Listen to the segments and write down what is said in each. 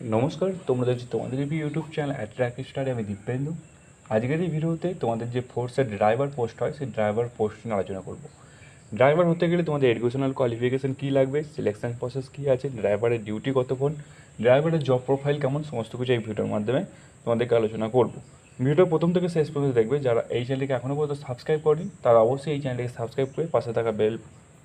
নমস্কার, তোমরা দেখছি তোমাদের এই ইউটিউব চ্যানেল অ্যাট্রাক স্টারে আমি দীপেন্দু। আজকের এই ভিডিওতে তোমাদের যে ফোর্সের ড্রাইভার পোস্ট হয়, সেই ড্রাইভার পোস্ট নিয়ে আলোচনা করব। ড্রাইভার হতে গেলে তোমাদের এডুকেশনাল কোয়ালিফিকেশন কী লাগবে সিলেকশন প্রসেস কী আছে ড্রাইভারের ডিউটি কতক্ষণ ড্রাইভারের জব প্রোফাইল কেমন, সমস্ত কিছু এই ভিডিওর মাধ্যমে তোমাদেরকে আলোচনা করব। ভিডিও প্রথম থেকে শেষ পর্যন্ত দেখবে, যারা এই চ্যানেলটিকে এখনও পর্যন্ত সাবস্ক্রাইব করেনি, তারা অবশ্যই এই চ্যানেলটিকে সাবস্ক্রাইব করে পাশে থাকা বেল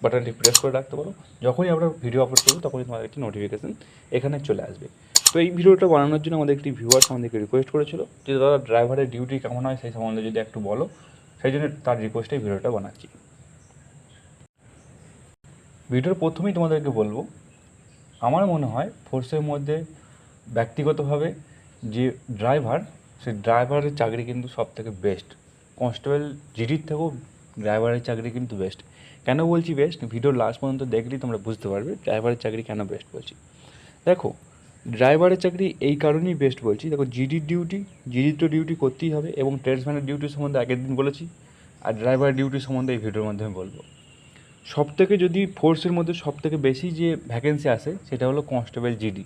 বাটনটি প্রেস করে রাখতে পারো। যখনই আমরা ভিডিও আপলোড করব, তখনই তোমাদের একটি নোটিফিকেশান এখানে চলে আসবে। তো এই ভিডিওটা বানানোর জন্য আমাদের একটি ভিউয়ার্স আমাদেরকে রিকোয়েস্ট করেছিল যে দাদা ড্রাইভারের ডিউটি কেমন হয় সেই সম্বন্ধে যদি একটু বলো, সেই জন্য তার রিকোয়েস্টে ভিডিওটা বানাচ্ছি। ভিডিওর প্রথমেই তোমাদেরকে বলব, আমার মনে হয় ফোর্সের মধ্যে ব্যক্তিগতভাবে যে ড্রাইভার সেই ড্রাইভারের চাকরি কিন্তু সব থেকে বেস্ট কনস্টেবল জিডির থেকেও ড্রাইভারের চাকরি কিন্তু বেস্ট কেন বলছি বেস্ট ভিডিওর লাস্ট পর্যন্ত দেখলেই তোমরা বুঝতে পারবে ড্রাইভারের চাকরি কেন বেস্ট বলছি। দেখো ড্রাইভারের চাকরি এই কারণেই বেস্ট বলছি। দেখো জিডির ডিউটি জিডির তো ডিউটি করতেই হবে এবং ট্রেডসম্যানের ডিউটি সম্বন্ধে আগের দিন বলেছি, আর ড্রাইভারের ডিউটি সম্বন্ধে এই ভিডিওর মাধ্যমে বলব। সব থেকে যদি ফোর্সের মধ্যে সব থেকে বেশি যে ভ্যাকেন্সি আসে, সেটা হলো কনস্টেবল জিডি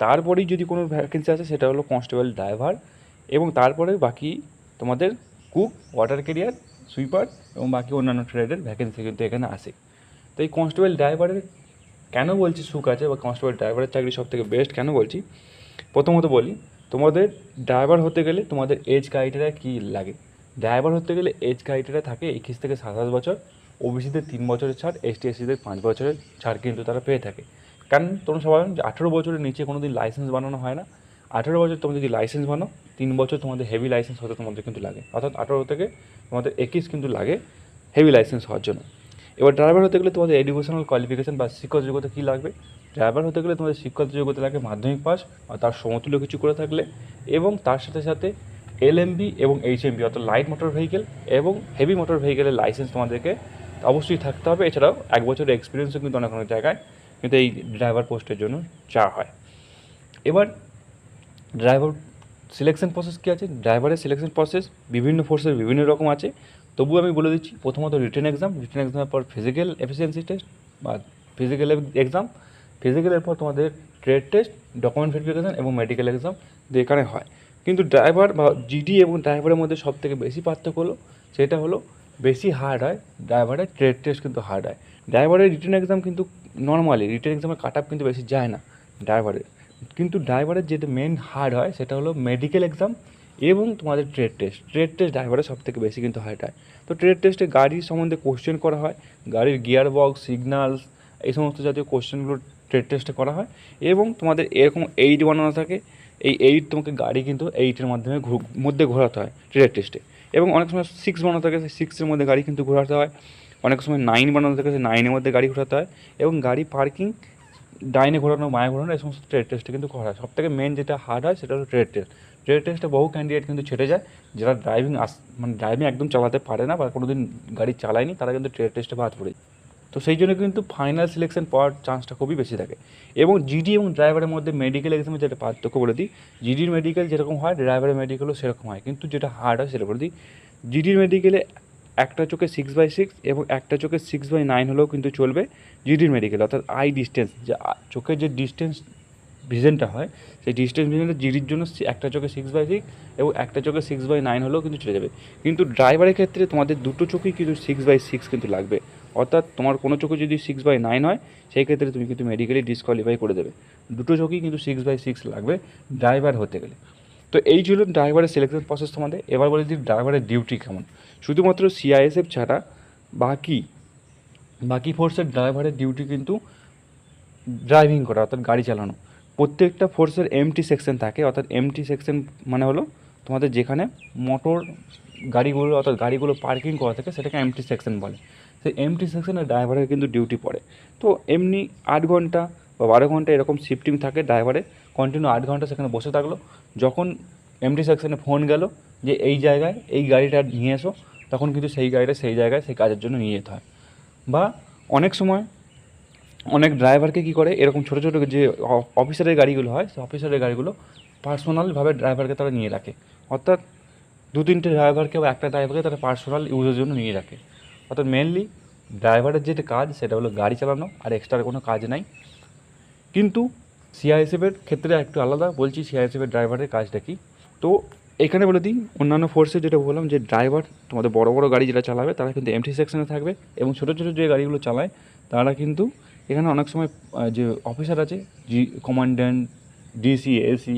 তারপরেই যদি কোনো ভ্যাকেন্সি আসে, সেটা হলো কনস্টেবল ড্রাইভার এবং তারপরে বাকি তোমাদের কুক ওয়াটার ক্যারিয়ার সুইপার এবং বাকি অন্যান্য ট্রেডের ভ্যাকেন্সি কিন্তু এখানে আসে। তো এই কনস্টেবল ড্রাইভারের কেন বলছি সুখ আছে বা কনস্টেবল ড্রাইভারের চাকরি সব থেকে বেস্ট কেন বলছি? প্রথমত বলি, তোমাদের ড্রাইভার হতে গেলে তোমাদের এজ ক্রাইটেরিয়া কী লাগে? ড্রাইভার হতে গেলে এজ ক্রাইটেরিয়া থাকে একুশ থেকে সাতাশ বছর ওবিসিদের তিন বছরের ছাড় এসটি এসসিদের পাঁচ বছরের ছাড় কিন্তু তারা পেয়ে থাকে। কারণ তোমরা সবাই যে আঠেরো বছরের নিচে কোনো দিন লাইসেন্স বানানো হয় না। আঠেরো বছর তোমরা যদি লাইসেন্স বানাও, তিন বছর তোমাদের হেভি লাইসেন্স হতে তোমাদের কিন্তু লাগে। অর্থাৎ আঠেরো থেকে তোমাদের একুশ কিন্তু লাগে হেভি লাইসেন্স হওয়ার জন্য। এবার ড্রাইভার হতে গেলে তোমাদের এডুকেশনাল কোয়ালিফিকেশন বা শিক্ষক যোগ্যতা কী লাগবে? ড্রাইভার হতে গেলে তোমাদের শিক্ষক যোগ্যতা লাগে মাধ্যমিক পাস আর তার সমতুল্য কিছু করে থাকলে এবং তার সাথে সাথে এলএমবি এবং এইচএমবি অর্থাৎ লাইট মোটর ভেহিকেল এবং হেভি মোটর ভেহিকেলের লাইসেন্স তোমাদেরকে অবশ্যই থাকতে হবে। এছাড়াও এক বছরের এক্সপিরিয়েন্সও কিন্তু অনেক অনেক জায়গায় কিন্তু এই ড্রাইভার পোস্টের জন্য চা হয়। এবার ড্রাইভার সিলেকশন প্রসেস কী আছে? ড্রাইভারের সিলেকশন প্রসেস বিভিন্ন ফোর্সের বিভিন্ন রকম আছে। তবুও আমি বলে দিচ্ছি, প্রথমত রিটেন এক্সাম রিটেন এক্সামের পর ফিজিক্যাল এফিসিয়েন্সি টেস্ট বা ফিজিক্যাল এক্সাম ফিজিক্যালের পর তোমাদের ট্রেড টেস্ট ডকুমেন্ট ভেরিফিকেশান এবং মেডিকেল এক্সাম এখানে হয়। কিন্তু ড্রাইভার বা জিডি এবং ড্রাইভারের মধ্যে সব থেকে বেশি পার্থক্য হলো, সেটা হলো বেশি হার্ড হয় ড্রাইভারের ট্রেড টেস্ট কিন্তু হার্ড হয়। ড্রাইভারের রিটেন এক্সাম কিন্তু নর্মালি রিটেন এক্সামের কাট আপ কিন্তু বেশি যায় না ড্রাইভারের কিন্তু ড্রাইভারের যেটা মেন হার্ড হয়, সেটা হলো মেডিকেল এক্সাম এবং তোমাদের ট্রেড টেস্ট ট্রেড টেস্ট ড্রাইভারের সব থেকে বেশি কিন্তু হয় তো ট্রেড টেস্টে গাড়ির সম্বন্ধে কোশ্চেন করা হয়, গাড়ির গিয়ার বক্স সিগনালস এই সমস্ত জাতীয় কোশ্চেনগুলো ট্রেড টেস্টে করা হয় এবং তোমাদের এরকম এইট বানানো থাকে, এই এইট তোমাকে গাড়ি কিন্তু এইটের মাধ্যমে মধ্যে ঘোরাতে হয় ট্রেড টেস্টে এবং অনেক সময় সিক্স বানানো থাকে, সেই সিক্সের মধ্যে গাড়ি কিন্তু ঘোরাতে হয়। অনেক সময় নাইন বানানো থাকে, সেই নাইনের মধ্যে গাড়ি ঘোরাতে হয় এবং গাড়ি পার্কিং ডাইনে ঘোরানো মায়ে ঘোরানো, এই সমস্ত ট্রেড টেস্টে কিন্তু করা হয়। সব থেকে মেন যেটা হার্ড হয়, সেটা হলো ট্রেড টেস্ট ট্রেড টেস্টে বহু ক্যান্ডিডেট কিন্তু ছেড়ে যায়, যারা ড্রাইভিং আস মানে ড্রাইভিং একদম চালাতে পারে না বা কোনো দিন গাড়ি চালায়নি, তারা কিন্তু ট্রেড টেস্টে বাদ পড়ে। তো সেই জন্য কিন্তু ফাইনাল সিলেকশন পাওয়ার চান্সটা খুবই বেশি থাকে। এবং জিডি এবং ড্রাইভারের মধ্যে মেডিকেল এক্সামে যেটা পার্থক্য বলে দিই জিডির মেডিকেল যেরকম হয় ড্রাইভারের মেডিকেলও সেরকম হয়। কিন্তু যেটা হার্ড হয় সেটা বলে দিই জিডির মেডিকেলে একটা চোখে সিক্স বাই সিক্স এবং একটা চোখে সিক্স বাই নাইন হলেও কিন্তু চলবে জিডির মেডিকেল অর্থাৎ আই ডিস্টেন্স যে চোখের যে ডিস্টেন্স ভিশনটা হয়, সেই ডিস্টেন্স ভিশনটা জিডির জন্য একটা চোখে সিক্স বাই সিক্স এবং একটা চোখে সিক্স বাই নাইন হলেও কিন্তু চলে যাবে। কিন্তু ড্রাইভারের ক্ষেত্রে তোমাদের দুটো চোখেই কিন্তু সিক্স বাই সিক্স কিন্তু লাগবে। অর্থাৎ তোমার কোনো চোখে যদি সিক্স বাই নাইন হয়, সেই ক্ষেত্রে তুমি কিন্তু মেডিকেলি ডিসকোয়ালিফাই করে দেবে। দুটো চোখেই কিন্তু সিক্স বাই সিক্স লাগবে ড্রাইভার হতে গেলে। তো এই ছিল ড্রাইভারের সিলেকশন প্রসেস তোমাদের। এবার বলে দিই ড্রাইভারের ডিউটি কেমন। শুধুমাত্র সিআইএসএফ ছাড়া বাকি বাকি ফোর্সের ড্রাইভারের ডিউটি কিন্তু ড্রাইভিং করা, অর্থাৎ গাড়ি চালানো। প্রত্যেকটা ফোর্সের এমটি সেকশন থাকে, অর্থাৎ এমটি সেকশন মানে হলো তোমাদের যেখানে মোটর গাড়িগুলো, অর্থাৎ গাড়িগুলো পার্কিং করা থাকে, সেটাকে এমটি সেকশন বলে। সেই এমটি সেকশনে ড্রাইভারের কিন্তু ডিউটি পড়ে। তো এমনি আট ঘণ্টা বা বারো ঘণ্টা এরকম শিফটিং থাকে ড্রাইভারে কন্টিনিউ আট ঘণ্টা সেখানে বসে থাকল। যখন এমটি সেকশনে ফোন গেল যে এই জায়গায় এই গাড়িটা নিয়ে এসো, তখন কিন্তু সেই গাড়িটা সেই জায়গায় সেই কাজের জন্য নিয়ে যেতে হয়। বা অনেক সময় অনেক ড্রাইভারকে কী করে, এরকম ছোটো ছোটো যে অফিসারের গাড়িগুলো হয় সে অফিসারের গাড়িগুলো পার্সোনালভাবে ড্রাইভারকে তারা নিয়ে রাখে। অর্থাৎ দু তিনটে ড্রাইভারকে বা একটা ড্রাইভারকে তারা পার্সোনাল ইউজের জন্য নিয়ে রাখে। অর্থাৎ মেনলি ড্রাইভারের যেটা কাজ, সেটা হলো গাড়ি চালানো, আর এক্সট্রা কোনো কাজ নাই। কিন্তু সিআইএসএফের ক্ষেত্রে একটু আলাদা, বলছি সিআইএসএফের ড্রাইভারের কাজটা কি? তো এখানে বলে দিই, অন্যান্য ফোর্সে যেটা বললাম যে ড্রাইভার, তোমাদের বড় বড় গাড়ি যেটা চালাবে, তারা কিন্তু এমটি সেকশনে থাকবে এবং ছোটো ছোটো যে গাড়িগুলো চালায়, তারা কিন্তু এখানে অনেক সময় যে অফিসার আছে, জি কমান্ড্যান্ট ডিসি এসি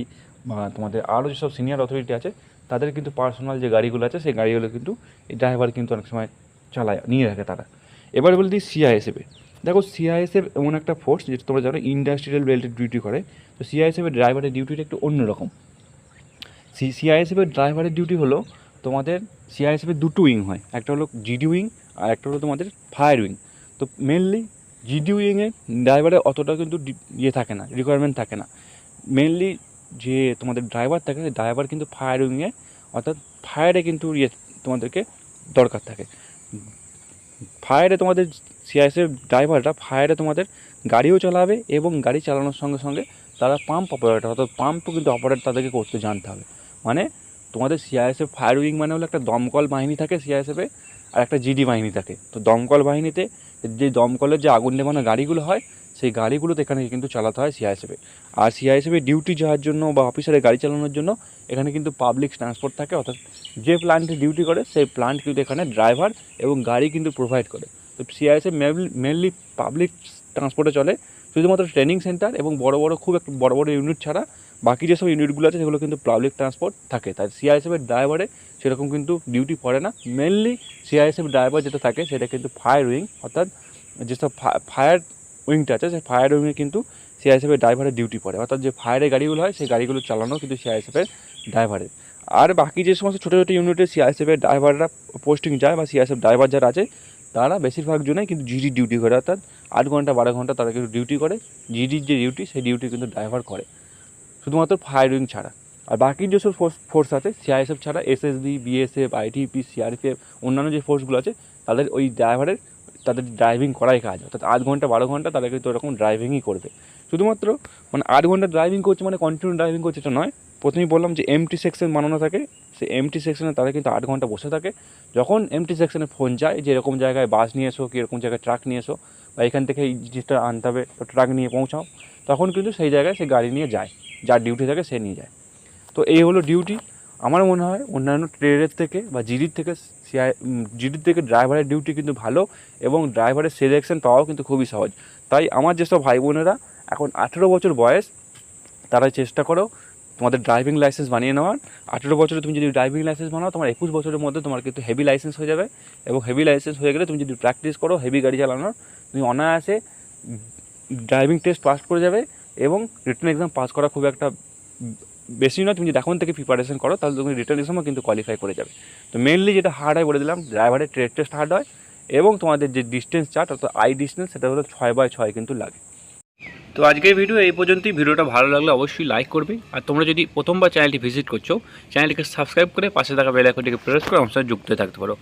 বা তোমাদের আরও যেসব সিনিয়র অথরিটি আছে, তাদের কিন্তু পার্সোনাল যে গাড়িগুলো আছে, সেই গাড়িগুলো কিন্তু এই ড্রাইভার কিন্তু অনেক সময় চালায়, নিয়ে রাখে তারা। এবার বলে দিই সিআইএসএফে দেখো সিআইএসএফ এমন একটা ফোর্স যেটা তোমরা জানো ইন্ডাস্ট্রিয়াল বেল্টের ডিউটি করে। তো সিআইএসএফের ড্রাইভারের ডিউটিটা একটু অন্যরকম। সি সিআইএসএফের ড্রাইভারের ডিউটি হলো তোমাদের সিআইএসএফের দুটো উইং হয়। একটা হলো জিডি উইং আর একটা হলো তোমাদের ফায়ার উইং তো মেনলি জিডি উইংয়ে ড্রাইভারের অতটা কিন্তু ইয়ে থাকে না রিকোয়ারমেন্ট থাকে না। মেনলি যে তোমাদের ড্রাইভার থাকে, সেই ড্রাইভার কিন্তু ফায়ার উইংয়ে অর্থাৎ ফায়ারে কিন্তু ইয়ে তোমাদেরকে দরকার থাকে। ফায়ারে তোমাদের সিআইএসএফ ড্রাইভাররা ফায়ারে তোমাদের গাড়িও চালাবে এবং গাড়ি চালানোর সঙ্গে সঙ্গে তারা পাম্প অপারেটর অর্থাৎ পাম্পও কিন্তু অপারেট তাদেরকে করতে জানতে হবে। মানে তোমাদের সিআইএসএফ ফায়ার উইং মানে হলো একটা দমকল বাহিনী থাকে সিআইএসএফে আর একটা জিডি বাহিনী থাকে। তো দমকল বাহিনীতে যে দমকলের যে আগুন নেভানো গাড়িগুলো হয়, সেই গাড়িগুলোতে এখানে কিন্তু চালাতে হয় সিআইএসএফে আর সিআইএসএফে ডিউটি যাওয়ার জন্য বা অফিসারের গাড়ি চালানোর জন্য এখানে কিন্তু পাবলিক ট্রান্সপোর্ট থাকে, অর্থাৎ যে প্ল্যান্টে ডিউটি করে, সেই প্ল্যান্ট কিন্তু এখানে ড্রাইভার এবং গাড়ি কিন্তু প্রোভাইড করে। তো সিআইএসএফ মেনলি পাবলিক ট্রান্সপোর্টে চলে। শুধুমাত্র ট্রেনিং সেন্টার এবং বড় বড়, খুব একটা বড় বড় ইউনিট ছাড়া বাকি যেসব ইউনিটগুলো আছে, সেগুলো কিন্তু পাবলিক ট্রান্সপোর্ট থাকে। তাই সিআইএসএফের ড্রাইভারে সেরকম কিন্তু ডিউটি পড়ে না। মেনলি সিআইএসএফ ড্রাইভার যেটা থাকে, সেটা কিন্তু ফায়ার উইং অর্থাৎ যেসব ফায়ার উইংটা আছে, সেই ফায়ার উইংয়ে কিন্তু সিআইএসএফের ড্রাইভারের ডিউটি পড়ে। অর্থাৎ যে ফায়ারের গাড়িগুলো হয়, সেই গাড়িগুলো চালানো কিন্তু সিআইএসএফের ড্রাইভারের আর বাকি যে সমস্ত ছোটো ছোটো ইউনিটে সিআইএসএফের ড্রাইভাররা পোস্টিং যায়, বা সিআইএসএফ ড্রাইভার যারা আছে, তারা বেশিরভাগ জনেই কিন্তু জিডি ডিউটি করে। অর্থাৎ আট ঘণ্টা, বারো ঘণ্টা তারা কিন্তু ডিউটি করে। জিডির যে ডিউটি সেই ডিউটি কিন্তু ড্রাইভার করে। শুধুমাত্র ফায়ার ছাড়া। আর বাকি যেসব ফোর্স আছে সিআইএসএফ ছাড়া এসএসবি বিএসএফ আইটিপি সিআরপিএফ অন্যান্য যে ফোর্সগুলো আছে, তাদের ওই ড্রাইভারের তাদের ড্রাইভিং করাই কাজ। অর্থাৎ আট ঘণ্টা, বারো ঘণ্টা তারা কিন্তু ওরকম ড্রাইভিংই করবে। শুধুমাত্র মানে আট ঘণ্টা ড্রাইভিং করছে মানে কন্টিনিউ ড্রাইভিং করছে এটা নয়। প্রথমেই বললাম যে এমটি সেকশন বানানো থাকে সেই এমটি সেকশনে তারা কিন্তু আট ঘণ্টা বসে থাকে। যখন এমটি সেকশনে ফোন যায়, যে এরকম জায়গায় বাস নিয়ে এসো, কি এরকম জায়গায় ট্রাক নিয়ে এসো, বা এখান থেকে এই জিনিসটা আনতে হবে ট্রাক নিয়ে পৌঁছাও, তখন কিন্তু সেই জায়গায় সে গাড়ি নিয়ে যায়। যার ডিউটি থাকে সে নিয়ে যায়। তো এই হলো ডিউটি আমার মনে হয় অন্যান্য ট্রেনের থেকে বা জিডির থেকে জিডির থেকে ড্রাইভারের ডিউটি কিন্তু ভালো এবং ড্রাইভারের সিলেকশন পাওয়াও কিন্তু খুবই সহজ। তাই আমার যেসব ভাই বোনেরা এখন আঠেরো বছর বয়স তারা চেষ্টা করো তোমাদের ড্রাইভিং লাইসেন্স বানিয়ে নেওয়ার। আঠেরো বছরে তুমি যদি ড্রাইভিং লাইসেন্স বানাও, তোমার একুশ বছরের মধ্যে তোমার কিন্তু হেভি লাইসেন্স হয়ে যাবে এবং হেভি লাইসেন্স হয়ে গেলে তুমি যদি প্র্যাকটিস করো হেভি গাড়ি চালানোর, তুমি অনায়াসে ড্রাইভিং টেস্ট পাস করে যাবে। এবং রিটার্ন এক্সাম পাস করা খুব একটা বেশি নয়, তুমি যদি এখন থেকে প্রিপারেশন করো, তাহলে তুমি রিটার্ন এক্সামও কিন্তু কোয়ালিফাই করে যাবে। তো মেনলি যেটা হার্ড হয় বলে দিলাম ড্রাইভারের ট্রেড টেস্ট হার্ড হয় এবং তোমাদের যে ডিস্টেন্স চার্ট অর্থাৎ আই ডিস্টেন্স সেটা হলো ছয় বাই ছয় কিন্তু লাগে। তো আজকের ভিডিও এই পর্যন্তই। ভিডিওটা ভালো লাগলে অবশ্যই লাইক করবে। আর তোমরা যদি প্রথমবার চ্যানেলটি ভিজিট করছ চ্যানেলটিকে সাবস্ক্রাইব করে পাশে থাকা বেল আইকনটিকে প্রেস করে আমার সাথে যুক্ত থাকতে পারো।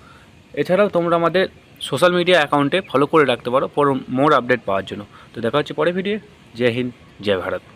এছাড়াও তোমরা আমাদের সোশ্যাল মিডিয়া অ্যাকাউন্টে ফলো করে রাখতে পারো পর মোর আপডেট পাওয়ার জন্য। তো দেখা হচ্ছে পরে ভিডিও जय हिंद जय भारत।